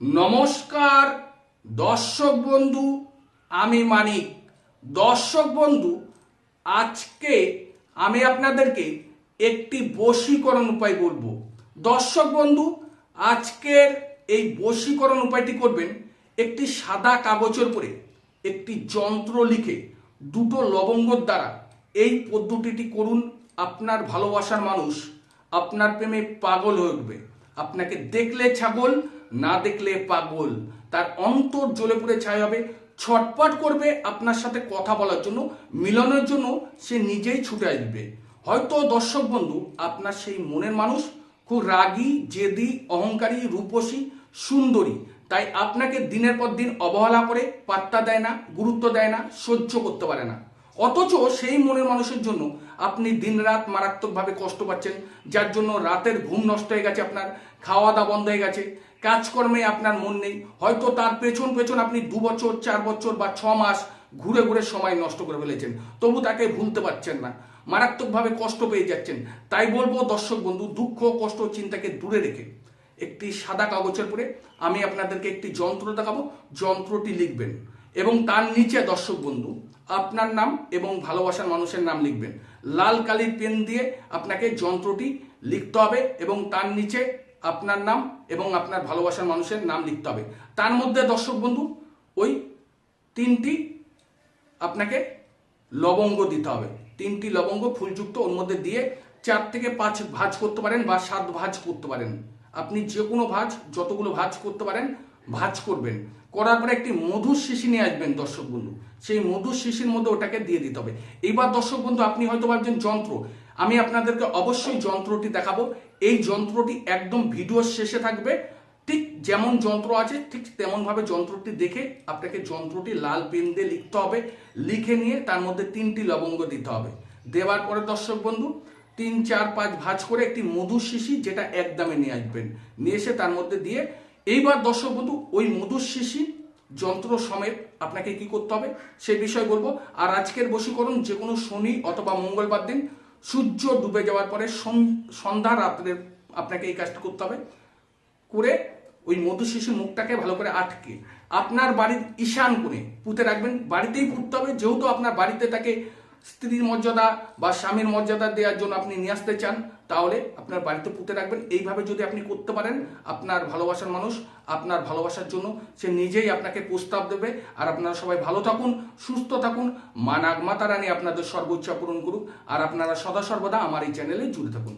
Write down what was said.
নমস্কার, দর্শক বন্ধু, আমি মানিক। দর্শক বন্ধু, আজকে আমি আপনাদেরকে একটি বশীকরণ উপায় বলব। দর্শক বন্ধু, আজকের এই বশীকরণ উপায়টি করবেন একটি সাদা কাগজের উপরে, একটি যন্ত্র লিখে দুটো লবঙ্গর দ্বারা। এই পদ্ধতিটি করুন, আপনার ভালোবাসার মানুষ আপনার প্রেমে পাগল হয়ে উঠবে। আপনাকে দেখলে ছাগল না দেখলে পাগল। তার অন্তর জ্বলে পুড়ে ছাই হবে। ছটপট করবে আপনার সাথে কথা বলার জন্য, মিলনের জন্য সে নিজেই ছুটে আসবে। হয়তো দর্শক বন্ধু, আপনার সেই মনের মানুষ খুব রাগী, জেদি, অহংকারী, রূপসী, সুন্দরী। তাই আপনাকে দিনের পর দিন অবহেলা করে পাত্তা দেয় না, গুরুত্ব দেয় না, সহ্য করতে পারে না। অথচ সেই মনের মানুষের জন্য আপনি দিনরাত মারাত্মকভাবে কষ্ট পাচ্ছেন, যার জন্য রাতের ঘুম নষ্ট হয়ে গেছে আপনার খাওয়া দাওয়া বন্ধ হয়ে গেছে। কাজকর্মে আপনার মন নেই। হয়তো তার পেছন পেছন আপনি দু বছর, চার বছর বা ছ মাস ঘুরে ঘুরে সময় নষ্ট করে ফেলেছেন। তবু তাকে ভুলতে পারছেন না। মারাত্মকভাবে কষ্ট পেয়ে যাচ্ছেন। তাই বলব, দর্শক বন্ধু, দুঃখ, কষ্ট, চিন্তাকে দূরে রেখে একটি সাদা কাগজের পরে আমি আপনাদেরকে একটি যন্ত্র দেখাবো। যন্ত্রটি লিখবেন। এবং তার নিচে, দর্শক বন্ধু, আপনার নাম এবং ভালোবাসার মানুষের নাম লিখবেন। লাল কালির পেন দিয়ে আপনাকে যন্ত্রটি লিখতে হবে এবং তার নিচে আপনার নাম এবং আপনার ভালোবাসার মানুষের নাম লিখতে হবে। তার মধ্যে, দর্শক বন্ধু, ওই তিনটি আপনাকে লবঙ্গ দিতে হবে। তিনটি লবঙ্গ ফুলযুক্ত ওর মধ্যে দিয়ে চার থেকে পাঁচ ভাঁজ করতে পারেন বা সাত ভাঁজ করতে পারেন। আপনি যে কোনো ভাঁজ, যতগুলো ভাজ করতে পারেন, ভাঁজ করবেন। করার পরে একটি মধুর শিশি নিয়ে আসবেন, দর্শক বন্ধু। সেই মধুর শিশির মধ্যে ওটাকে দিয়ে দিতে হবে। এইবার, দর্শক বন্ধু, আপনি হয়তো ভাবছেন, যন্ত্র। আমি আপনাদেরকে অবশ্যই যন্ত্রটি দেখাবো। এই যন্ত্রটি একদম ভিডিওর শেষে থাকবে। ঠিক যেমন যন্ত্র আছে, ঠিক তেমনভাবে যন্ত্রটি দেখে আপনাকে যন্ত্রটি লাল পেন দিয়ে লিখতে হবে। লিখে নিয়ে তার মধ্যে তিনটি লবঙ্গ দিতে হবে। দেওয়ার পরে দর্শক বন্ধু, তিন, চার, পাঁচ ভাঁজ করে একটি মধুর শিশি যেটা একদমে নিয়ে আসবেন। নিয়ে এসে তার মধ্যে দিয়ে এইবার দর্শক বন্ধু, ওই মধুর শিশি যন্ত্র সমেত আপনাকে কি করতে হবে, সে বিষয় বলব। আর আজকের বশীকরণ যে কোনো শনি অথবা মঙ্গলবার দিন সূর্য ডুবে যাওয়ার পরে সন্ধ্যার সন্ধ্যা রাত্রে আপনাকে এই কাজটা করতে হবে। করে ওই মধু শিশু মুখটাকে ভালো করে আটকে, আপনার বাড়ির ঈশান করে পুঁতে রাখবেন। বাড়িতেই পুঁততে হবে, যেহেতু আপনার বাড়িতে তাকে স্ত্রীর মর্যাদা বা স্বামীর মর্যাদা দেওয়ার জন্য আপনি নিয়ে আসতে চান, তাহলে আপনার বাড়িতে পুঁতে রাখবেন। এইভাবে যদি আপনি করতে পারেন, আপনার ভালোবাসার মানুষ আপনার ভালোবাসার জন্য সে নিজেই আপনাকে প্রস্তাব দেবে। আর আপনারা সবাই ভালো থাকুন, সুস্থ থাকুন। মা নাগমাতা রানী আপনাদের সর্বোচ্চ পূরণ করুক। আর আপনারা সদা সর্বদা আমার এই চ্যানেলে জুড়ে থাকুন।